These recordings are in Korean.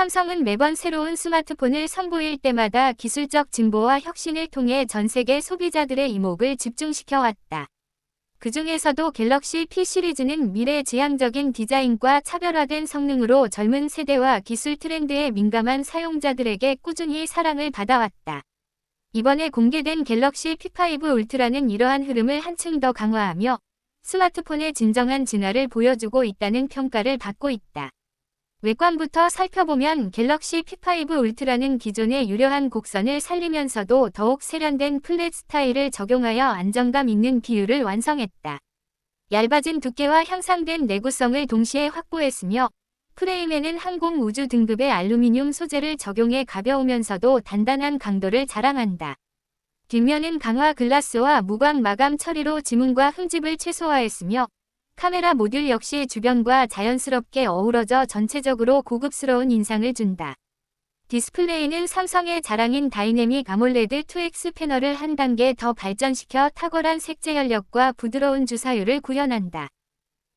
삼성은 매번 새로운 스마트폰을 선보일 때마다 기술적 진보와 혁신을 통해 전 세계 소비자들의 이목을 집중시켜 왔다. 그 중에서도 갤럭시 P 시리즈는 미래 지향적인 디자인과 차별화된 성능으로 젊은 세대와 기술 트렌드에 민감한 사용자들에게 꾸준히 사랑을 받아왔다. 이번에 공개된 갤럭시 P5 울트라는 이러한 흐름을 한층 더 강화하며 스마트폰의 진정한 진화를 보여주고 있다는 평가를 받고 있다. 외관부터 살펴보면 갤럭시 P5 울트라는 기존의 유려한 곡선을 살리면서도 더욱 세련된 플랫 스타일을 적용하여 안정감 있는 비율을 완성했다. 얇아진 두께와 향상된 내구성을 동시에 확보했으며 프레임에는 항공 우주 등급의 알루미늄 소재를 적용해 가벼우면서도 단단한 강도를 자랑한다. 뒷면은 강화 글라스와 무광 마감 처리로 지문과 흠집을 최소화했으며 카메라 모듈 역시 주변과 자연스럽게 어우러져 전체적으로 고급스러운 인상을 준다. 디스플레이는 삼성의 자랑인 다이내믹 아몰레드 2X 패널을 한 단계 더 발전시켜 탁월한 색재 연력과 부드러운 주사율을 구현한다.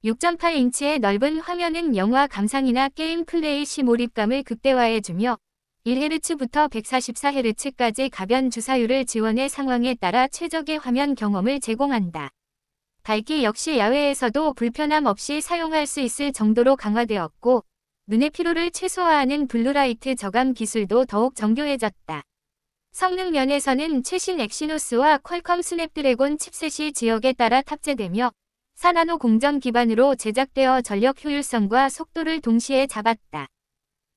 6.8인치의 넓은 화면은 영화 감상이나 게임 플레이 시 몰입감을 극대화해주며 1Hz부터 144Hz까지 가변 주사율을 지원해 상황에 따라 최적의 화면 경험을 제공한다. 밝기 역시 야외에서도 불편함 없이 사용할 수 있을 정도로 강화되었고 눈의 피로를 최소화하는 블루라이트 저감 기술도 더욱 정교해졌다. 성능 면에서는 최신 엑시노스와 퀄컴 스냅드래곤 칩셋이 지역에 따라 탑재되며 4나노 공정 기반으로 제작되어 전력 효율성과 속도를 동시에 잡았다.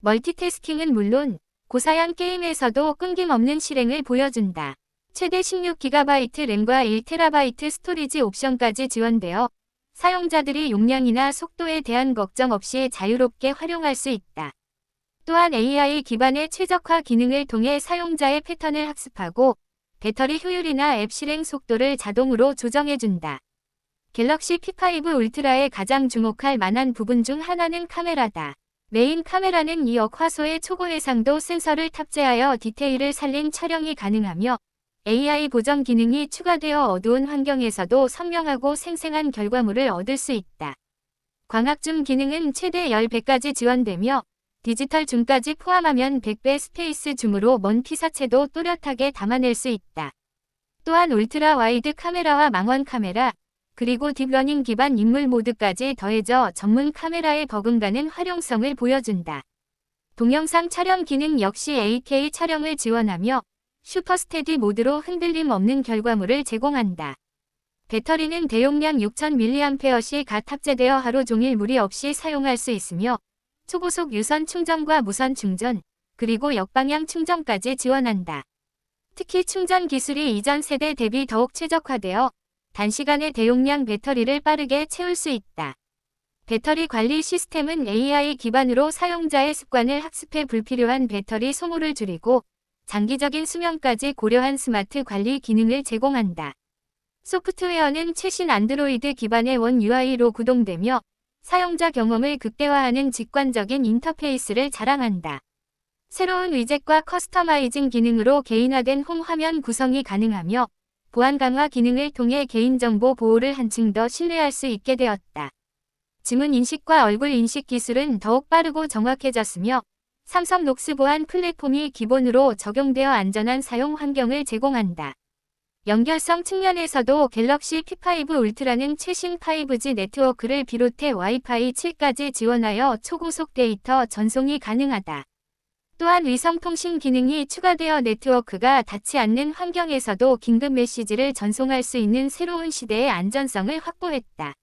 멀티태스킹은 물론 고사양 게임에서도 끊김없는 실행을 보여준다. 최대 16GB 램과 1TB 스토리지 옵션까지 지원되어 사용자들이 용량이나 속도에 대한 걱정 없이 자유롭게 활용할 수 있다. 또한 AI 기반의 최적화 기능을 통해 사용자의 패턴을 학습하고 배터리 효율이나 앱 실행 속도를 자동으로 조정해준다. 갤럭시 P5 울트라의 가장 주목할 만한 부분 중 하나는 카메라다. 메인 카메라는 2억 화소의 초고 해상도 센서를 탑재하여 디테일을 살린 촬영이 가능하며 AI 보정 기능이 추가되어 어두운 환경에서도 선명하고 생생한 결과물을 얻을 수 있다. 광학 줌 기능은 최대 10배까지 지원되며 디지털 줌까지 포함하면 100배 스페이스 줌으로 먼 피사체도 또렷하게 담아낼 수 있다. 또한 울트라 와이드 카메라와 망원 카메라, 그리고 딥러닝 기반 인물 모드까지 더해져 전문 카메라의 버금가는 활용성을 보여준다. 동영상 촬영 기능 역시 8K 촬영을 지원하며 슈퍼스테디 모드로 흔들림 없는 결과물을 제공한다. 배터리는 대용량 6000mAh가 탑재되어 하루 종일 무리 없이 사용할 수 있으며 초고속 유선 충전과 무선 충전, 그리고 역방향 충전까지 지원한다. 특히 충전 기술이 이전 세대 대비 더욱 최적화되어 단시간에 대용량 배터리를 빠르게 채울 수 있다. 배터리 관리 시스템은 AI 기반으로 사용자의 습관을 학습해 불필요한 배터리 소모를 줄이고 장기적인 수명까지 고려한 스마트 관리 기능을 제공한다. 소프트웨어는 최신 안드로이드 기반의 원 UI로 구동되며 사용자 경험을 극대화하는 직관적인 인터페이스를 자랑한다. 새로운 위젯과 커스터마이징 기능으로 개인화된 홈 화면 구성이 가능하며 보안 강화 기능을 통해 개인정보 보호를 한층 더 신뢰할 수 있게 되었다. 지문 인식과 얼굴 인식 기술은 더욱 빠르고 정확해졌으며 삼성 녹스 보안 플랫폼이 기본으로 적용되어 안전한 사용 환경을 제공한다. 연결성 측면에서도 갤럭시 P5 울트라는 최신 5G 네트워크를 비롯해 와이파이 7까지 지원하여 초고속 데이터 전송이 가능하다. 또한 위성통신 기능이 추가되어 네트워크가 닿지 않는 환경에서도 긴급 메시지를 전송할 수 있는 새로운 시대의 안전성을 확보했다.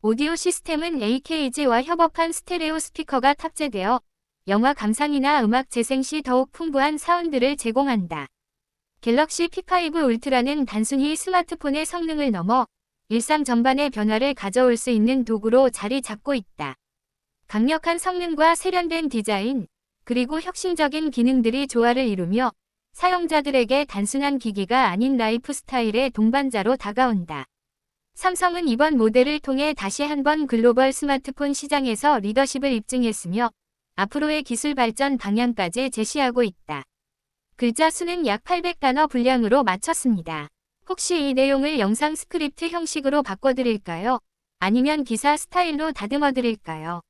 오디오 시스템은 AKG와 협업한 스테레오 스피커가 탑재되어 영화 감상이나 음악 재생 시 더욱 풍부한 사운드를 제공한다. 갤럭시 P5 울트라는 단순히 스마트폰의 성능을 넘어 일상 전반의 변화를 가져올 수 있는 도구로 자리 잡고 있다. 강력한 성능과 세련된 디자인, 그리고 혁신적인 기능들이 조화를 이루며 사용자들에게 단순한 기기가 아닌 라이프 스타일의 동반자로 다가온다. 삼성은 이번 모델을 통해 다시 한번 글로벌 스마트폰 시장에서 리더십을 입증했으며 앞으로의 기술 발전 방향까지 제시하고 있다. 글자 수는 약 800단어 분량으로 마쳤습니다. 혹시 이 내용을 영상 스크립트 형식으로 바꿔드릴까요? 아니면 기사 스타일로 다듬어 드릴까요?